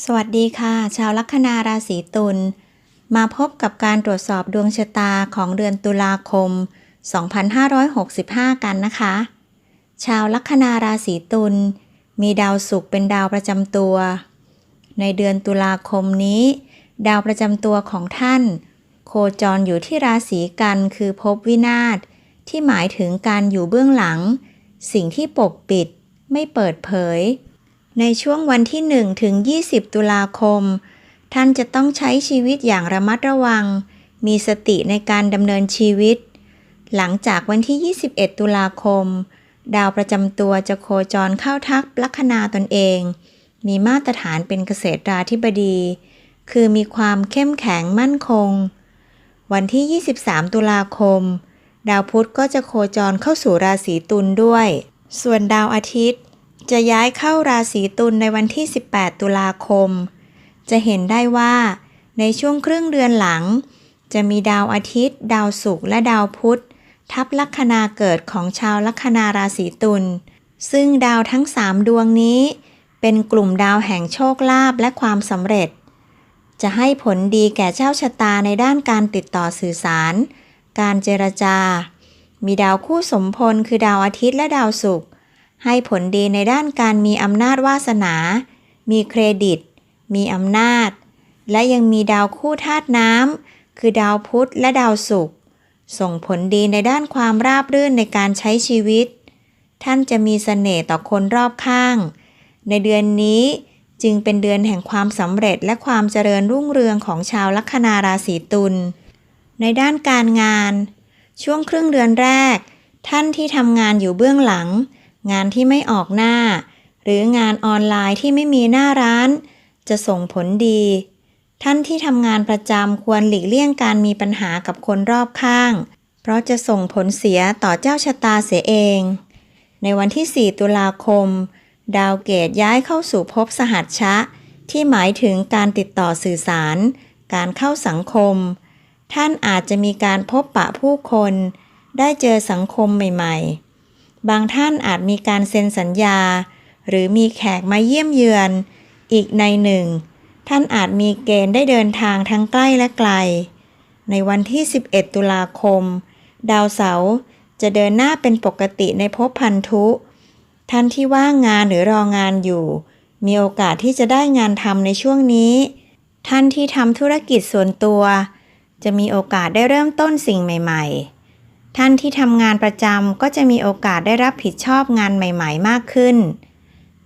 สวัสดีค่ะ ชาวลัคนาราศีตุลมาพบกับการตรวจสอบดวงชะตาของเดือนตุลาคม 2565 กันนะคะ ชาวลัคนาราศีตุลมีดาวศุกร์เป็นดาวประจำตัว ในเดือนตุลาคมนี้ ดาวประจำตัวของท่าน โคจรอยู่ที่ราศีกันคือภพวินาศที่หมายถึงการอยู่เบื้องหลัง สิ่งที่ปกปิด ไม่เปิดเผย ในช่วงวันที่ 1 ถึง 20 ตุลาคม ท่านจะต้องใช้ชีวิตอย่างระมัดระวัง มีสติในการดำเนินชีวิต หลังจากวันที่ 21 ตุลาคม ดาวประจำตัวจะโคจรเข้าทักลัคนาตนเอง มีมาตรฐานเป็นเกษตราธิบดี คือมีความเข้มแข็งมั่นคง วันที่ 23 ตุลาคม ดาวพุธก็จะโคจรเข้าสู่ราศีตุลด้วย ส่วนดาวอาทิตย์ จะย้ายเข้าราศีตุลในวันที่ 18 ตุลาคม จะเห็นได้ว่า ในช่วงครึ่งเดือนหลัง จะมีดาวอาทิตย์ ดาวศุกร์และดาวพุธ ทับลัคนาเกิดของชาวลัคนาราศีตุลซึ่งดาวทั้ง 3 ดวงนี้ เป็นกลุ่มดาวแห่งโชคลาภและความสำเร็จ จะให้ผลดีแก่เจ้าชะตาในด้านการติดต่อสื่อสาร การเจรจา มีดาวคู่สมพลคือดาวอาทิตย์และดาวศุกร์ ให้ผลดีในด้านการมีอำนาจวาสนา มีเครดิต มีอำนาจ และยังมีดาวคู่ธาตุน้ำ คือดาวพุธและดาวศุกร์ ส่งผลดีในด้านความราบรื่นในการใช้ชีวิต ท่านจะมีเสน่ห์ต่อคนรอบข้าง ในเดือนนี้จึงเป็นเดือนแห่งความสำเร็จและความเจริญรุ่งเรืองของชาวลัคนาราศีตุล ในด้านการงาน ช่วงครึ่งเดือนแรก ท่านที่ทำงานอยู่เบื้องหลัง งานที่ไม่ออกหน้า หรืองานออนไลน์ที่ไม่มีหน้าร้าน จะส่งผลดี ท่านที่ทำงานประจำควรหลีกเลี่ยงการมีปัญหากับคนรอบข้าง เพราะจะส่งผลเสียต่อเจ้าชะตาเสียเอง ในวันที่ 4 ตุลาคม ดาวเกตย้ายเข้าสู่ภพสหัชชะ ที่หมายถึงการติดต่อสื่อสาร การเข้าสังคม ท่านอาจจะมีการพบปะผู้คน ได้เจอสังคมใหม่ ๆ บางท่านอาจมีการเซ็นสัญญา หรือมีแขกมาเยี่ยมเยือน อีกในหนึ่ง ท่านอาจมีเกณฑ์ได้เดินทางทั้งใกล้และไกล ในวันที่ 11 ตุลาคม ดาวเสาร์จะเดินหน้าเป็นปกติในภพพันธุ ท่านที่ว่างงานหรือรองานอยู่ มีโอกาสที่จะได้งานทำในช่วงนี้ ท่านที่ทำธุรกิจส่วนตัว จะมีโอกาสได้เริ่มต้นสิ่งใหม่ ๆ ท่านที่ทำงานประจำก็จะมีโอกาสได้รับผิดชอบงานใหม่ ๆ มากขึ้น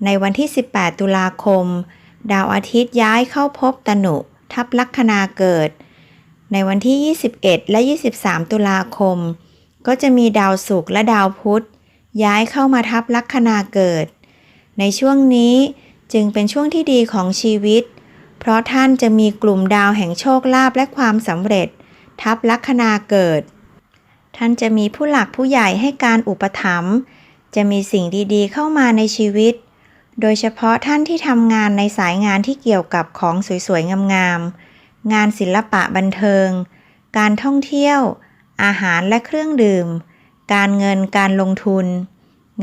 ในวันที่ 18 ตุลาคม ดาวอาทิตย์ย้ายเข้าพบตนุ ทับลัคนาเกิด ในวันที่ 21 และ 23 ตุลาคม ก็จะมีดาวศุกร์และดาวพุธ ย้ายเข้ามาทับลัคนาเกิด ในช่วงนี้จึงเป็นช่วงที่ดีของชีวิต เพราะท่านจะมีกลุ่มดาวแห่งโชคลาภและความสำเร็จ ทับลัคนาเกิด ท่านจะมีผู้หลักผู้ใหญ่ให้การอุปถัมภ์ จะมีสิ่งดีๆ เข้ามาในชีวิต โดยเฉพาะท่านที่ทำงานในสายงานที่เกี่ยวกับของสวยๆ งามๆ งานศิลปะบันเทิง การท่องเที่ยว อาหารและเครื่องดื่ม การเงินการลงทุน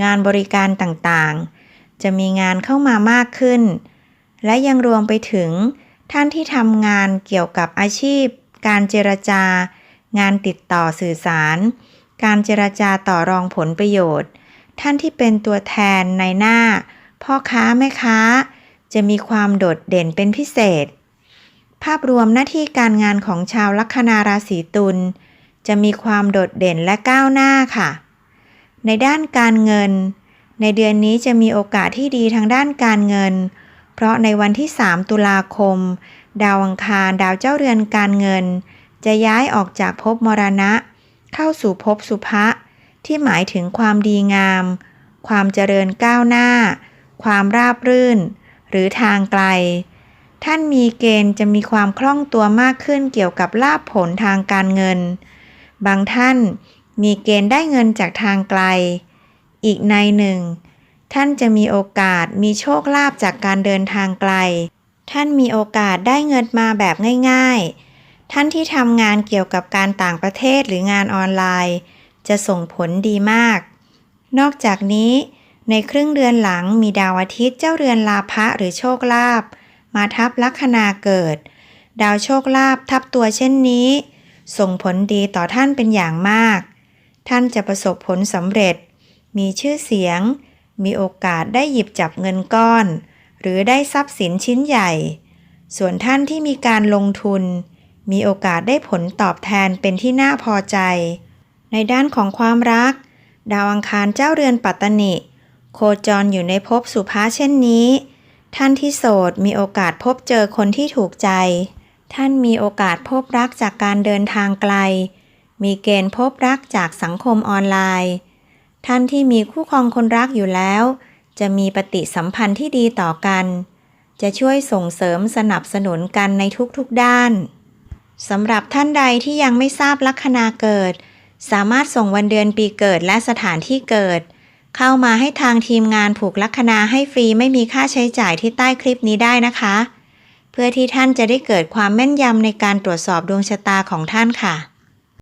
งานบริการต่างๆ จะมีงานเข้ามามากขึ้น และยังรวมไปถึงท่านที่ทำงานเกี่ยวกับอาชีพ การเจรจา งานติดต่อสื่อสาร การเจรจาต่อรองผลประโยชน์ ท่านที่เป็นตัวแทนในหน้า พ่อค้าแม่ค้า จะมีความโดดเด่นเป็นพิเศษ ภาพรวมหน้าที่การงานของชาวลัคนาราศีตุลจะมีความโดดเด่นและก้าวหน้าค่ะ ในด้านการเงิน ในเดือนนี้จะมีโอกาสที่ดีทางด้านการเงิน เพราะในวันที่ 3 ตุลาคม ดาวอังคารดาวเจ้าเรือนการเงิน จะย้ายออกจากภพมรณะ เข้าสู่ภพสุภะที่หมายถึงความดีงาม ความเจริญก้าวหน้า ความราบรื่น หรือทางไกล ท่านมีเกณฑ์จะมีความคล่องตัวมากขึ้นเกี่ยวกับลาภผลทางการเงิน บางท่านมีเกณฑ์ได้เงินจากทางไกล อีกในหนึ่ง ท่านจะมีโอกาสมีโชคลาภจากการเดินทางไกล ท่านมีโอกาสได้เงินมาแบบง่าย ๆ ท่านที่ทำงานเกี่ยวกับการต่างประเทศหรืองานออนไลน์ จะส่งผลดีมาก นอกจากนี้ ในครึ่งเดือนหลังมีดาวอาทิตย์เจ้าเรือนลาภะหรือโชคลาภมาทับลัคนาเกิด ดาวโชคลาภทับตัวเช่นนี้ ส่งผลดีต่อท่านเป็นอย่างมาก ท่านจะประสบผลสำเร็จ มีชื่อเสียง มีโอกาสได้หยิบจับเงินก้อน หรือได้ทรัพย์สินชิ้นใหญ่ ส่วนท่านที่มีการลงทุน มีโอกาสได้ผลตอบแทนเป็นที่น่าพอใจ ในด้านของความรัก ดาวอังคารเจ้าเรือนปัตตนิโคจรอยู่ในภพสุภาเช่นนี้ ท่านที่โสดมีโอกาสพบเจอคนที่ถูกใจ ท่านมีโอกาสพบรักจากการเดินทางไกล มีเกณฑ์พบรักจากสังคมออนไลน์ ท่านที่มีคู่ครองคนรักอยู่แล้ว จะมีปฏิสัมพันธ์ที่ดีต่อกัน จะช่วยส่งเสริมสนับสนุนกันในทุกๆด้าน สำหรับท่านใดที่ยังไม่ทราบลัคนาเกิด สามารถส่งวันเดือนปีเกิดและสถานที่เกิด เข้ามาให้ทางทีมงานผูกลัคนาให้ฟรีไม่มีค่าใช้จ่ายที่ใต้คลิปนี้ได้นะคะ เพื่อที่ท่านจะได้เกิดความแม่นยำในการตรวจสอบดวงชะตาของท่านค่ะ